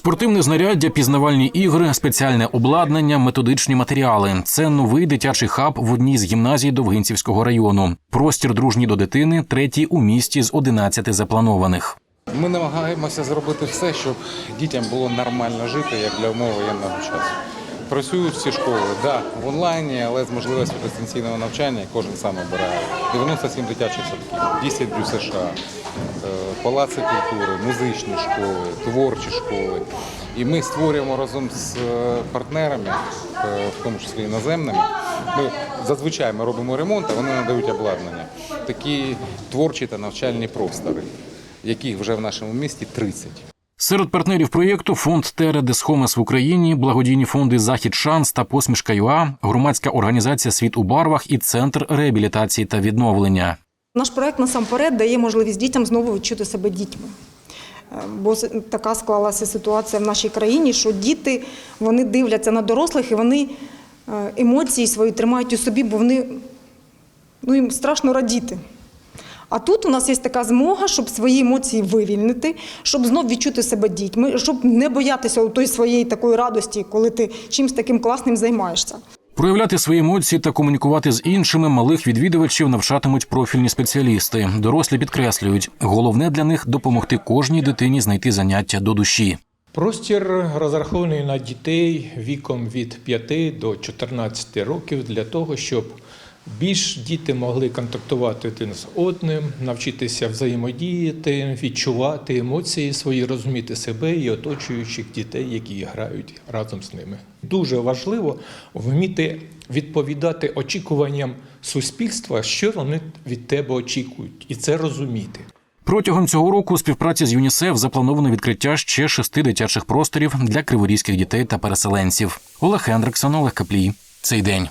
Спортивне знаряддя, пізнавальні ігри, спеціальне обладнання, методичні матеріали. Це новий дитячий хаб в одній з гімназій Довгинцівського району. Простір дружній до дитини, третій у місті з 11 запланованих. Ми намагаємося зробити все, щоб дітям було нормально жити, як для умов воєнного часу. Працюють всі школи, да, в онлайні, але з можливістю дистанційного навчання кожен сам обирає. 97 дитячих садків, 10 в США, палаци культури, музичні школи, творчі школи. І ми створюємо разом з е, партнерами, е, в тому числі іноземними. Ми зазвичай ми робимо ремонт, а вони надають обладнання. Такі творчі та навчальні простори, яких вже в нашому місті 30. Серед партнерів проєкту фонд Тере Десхомес в Україні, благодійні фонди Захід Шанс та Посмішка ЮА, громадська організація Світ у барвах і центр реабілітації та відновлення. Наш проект насамперед дає можливість дітям знову відчути себе дітьми. Е, Бо така склалася ситуація в нашій країні, що діти вони дивляться на дорослих і вони е, емоції свої тримають у собі, бо вони ну, їм страшно радіти. А тут у нас є така змога, щоб свої емоції вивільнити, щоб знов відчути себе дітьми, щоб не боятися тої своєї такої радості, коли ти чимось таким класним займаєшся. Проявляти свої емоції та комунікувати з іншими малих відвідувачів навчатимуть профільні спеціалісти. Дорослі підкреслюють, головне для них допомогти кожній дитині знайти заняття до душі. Простір розрахований на дітей віком від 5 до 14 років для того, щоб більш діти могли контактувати один з одним, навчитися взаємодіяти, відчувати емоції свої, розуміти себе і оточуючих дітей, які грають разом з ними. Дуже важливо вміти відповідати очікуванням суспільства, що вони від тебе очікують, і це розуміти. Протягом цього року у співпраці з ЮНІСЕФ заплановано відкриття ще шести дитячих просторів для криворізьких дітей та переселенців. Олег Хендриксон, Олег Каплій. Цей день.